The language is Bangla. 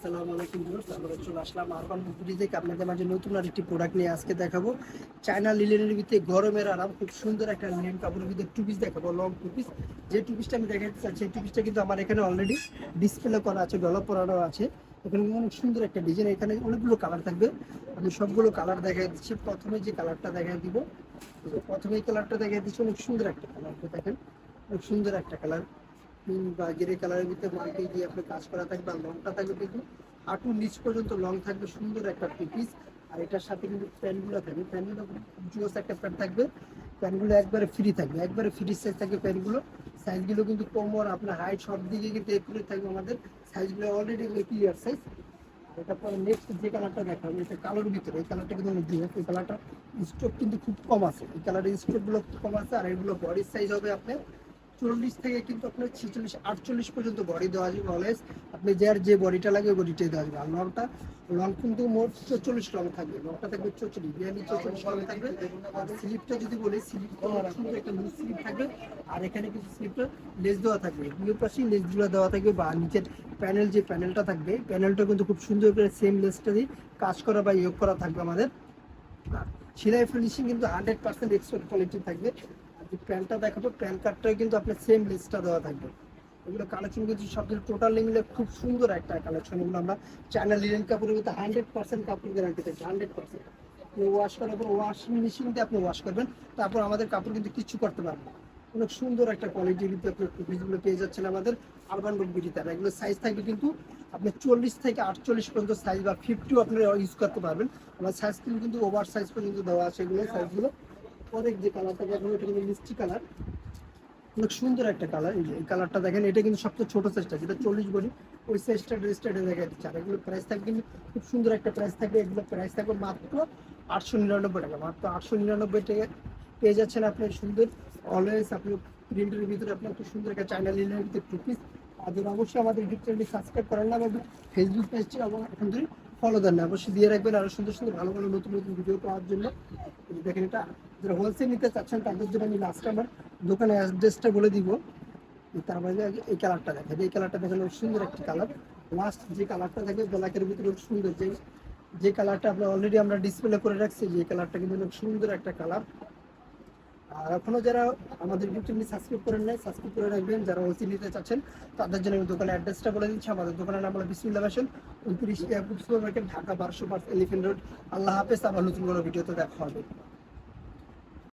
আসসালামু আলাইকুম ভিউয়ার্স, আমরা চলে আসলাম আরবান মুকুরি থেকে। আপনাদের মাঝে নতুন আর একটি প্রোডাক্ট নিয়ে আজকে দেখাবো। চায়না লিলেনের ভিতরে গরমের আরাম, খুব সুন্দর একটা লিলেন কাপড়ের ভিতরে টু পিস দেখাবো লং টু পিস যে টু পিসটা আমি দেখাতে চাচ্ছি এই টু পিসটা কিন্তু আমার এখানে অলরেডি ডিসপ্লে করা আছে ডলার পরানো আছে। এখানে অনেক সুন্দর একটা ডিজাইন এখানে অনেকগুলো কালার থাকবে। আমি সবগুলো কালার দেখাই দিচ্ছি। প্রথমে যে কালারটা দেখাই দিব, প্রথমে এই কালারটা দেখাই দিচ্ছি, অনেক সুন্দর একটা কালার দেখেন। অনেক সুন্দর একটা কালার পিঙ্ক বা গ্রে কালারের ভিতরে মার্কে দিয়ে আপনার কাজ করা থাকবে আর লংটা থাকবে কিন্তু হাঁটুর নিচ পর্যন্ত লং থাকবে, সুন্দর একটা পিস আর এটার সাথে কিন্তু প্যান্টগুলো থাকবে। প্যান্টগুলো জুস একটা প্যান্ট থাকবে। প্যান্টগুলো একবারে ফ্রি থাকবে। একবারে ফ্রি সাইজ থাকবে প্যান্টগুলো। সাইজগুলো কিন্তু কোমর, আপনার হাইট সব দিকে কিন্তু একুরেট থাকবে আমাদের। সাইজগুলো অলরেডি ক্লিয়ার সাইজ এটা পরে নেক্সট যে কালারটা দেখাবো, এটা কালোর ভিতরে। এই কালারটা কিন্তু অনেক দিয়ে এই কালারটা স্টক কিন্তু খুব কম আছে। এই কালারের স্টকগুলো খুব কম আছে। আর এগুলো বডির সাইজ হবে আপনার চল্লিশ থেকে কিন্তু আপনার ছেচল্লিশ আটচল্লিশ পর্যন্ত বডি দেওয়া যাবে অলওয়েজ আপনি যার যে বডিটা লাগে বডিটাই দেওয়া যাবে। আর লংটা লং কিন্তু মোট চল্লিশ লং থাকবে। লংটা থাকবে চল্লিশ বিয়াল্লিশ চল্লিশ লং থাকবে। আর স্লিপটা যদি বলি স্লিপটা সুন্দর একটা লুজ স্লিপ থাকবে। আর এখানে কিন্তু স্লিপটা লেস দেওয়া থাকবে। দুই পাশেই লেসগুলো দেওয়া থাকবে বা নিচের প্যানেল যে প্যানেলটা থাকবে প্যানেলটা কিন্তু খুব সুন্দর করে সেম লেসটা দিয়ে কাজ করা বা ইয়োগ করা থাকবে আমাদের। আর সেলাই ফিনিশিং কিন্তু হান্ড্রেড পার্সেন্ট এক্সপোর্ট কোয়ালিটি থাকবে। যে প্যান্টটা দেখাবো, প্যান কার্ডটাও কিন্তু আপনার সেম লিস্টটা দেওয়া থাকবে। এগুলো কালেকশন কিন্তু সব কিছু টোটালি মিলে খুব সুন্দর একটা কালেকশন এগুলো আমরা চায়না লিলেন কাপড়ের ভিতরে হান্ড্রেড পার্সেন্ট কাপড় গ্যারান্টি থাকবে হান্ড্রেড পার্সেন্ট আপনি ওয়াশ করার পর ওয়াশিং মেশিন দিয়ে আপনি ওয়াশ করবেন, তারপর আমাদের কাপড় কিন্তু কিছু করতে পারবেন না। অনেক সুন্দর একটা কোয়ালিটি ভিতরে আপনি পিসগুলো পেয়ে যাচ্ছেন আমাদের আরবান রোড বিডিতে আর এগুলো সাইজ থাকবে কিন্তু আপনি চল্লিশ থেকে আটচল্লিশ পর্যন্ত সাইজ বা ফিফটিও আপনারা ইউজ করতে পারবেন। আমার সাইজ কিন্তু ওভার সাইজ পর্যন্ত দেওয়া আছে এগুলো সাইজগুলো পরে যে কালারটা দেখবেন এটা কিন্তু মিষ্টি কালার অনেক সুন্দর একটা কালার এই যে কালারটা দেখেন, এটা কিন্তু সবচেয়ে ছোট সাইজটা যেটা চল্লিশ বডি, ওই সাইজটা ড্রেসটা এটা দেখা যাচ্ছে আর এগুলো প্রাইস থাকবে খুব সুন্দর একটা প্রাইস থাকবে এগুলো প্রাইস থাকবে মাত্র আটশো নিরানব্বই টাকা, মাত্র আটশো নিরানব্বই টাকা পেয়ে যাচ্ছেন আপনি সুন্দর অলওয়েজ আপনি প্রিন্টের ভিতরে আপনি একটা সুন্দর একটা চাইনা লিনের ভিতরে টু পিস আর অবশ্যই আমাদের ইউটিউব চ্যানেলটি সাবস্ক্রাইব করেন না এবং ফেসবুক পেজটি এবং এখন ফলো দেন না, অবশ্যই দিয়ে রাখবেন আরও সুন্দর সুন্দর ভালো ভালো নতুন নতুন ভিডিও পাওয়ার জন্য। দেখেন এটা যারা হোলসেল নিতে চাচ্ছেন, তাদের জন্য আমি লাস্ট আমার দোকানের অ্যাড্রেসটা বলে দিব। তার আগে এই কালারটা দেখেন। এই কালারটা অনেক সুন্দর একটি কালার লাস্ট যে কালারটা থাকবে ব্ল্যাকের ভিতরে সুন্দর যে যে কালারটা আমরা অলরেডি আমরা ডিসপ্লে করে রাখছি, যে কালারটা কিন্তু সুন্দর একটা কালার আর এখনও যারা আমাদের ইউটিউব সাবস্ক্রাইব করেন নাই সাবস্ক্রাইব করে রাখবেন। যারা ওসি নিতে চাচ্ছেন, তাদের জন্য আমি দোকানের অ্যাড্রেসটা বলে দিচ্ছি। আমাদের দোকানের নাম হলো বিসমিল্লা ফ্যাশন, উনত্রিশ সুপার মার্কেট ঢাকা বারোশো পাঁচ এলিফেন্ট রোড। আল্লাহ হাফেজ, আবার নতুন কোনো ভিডিওতে দেখা হবে।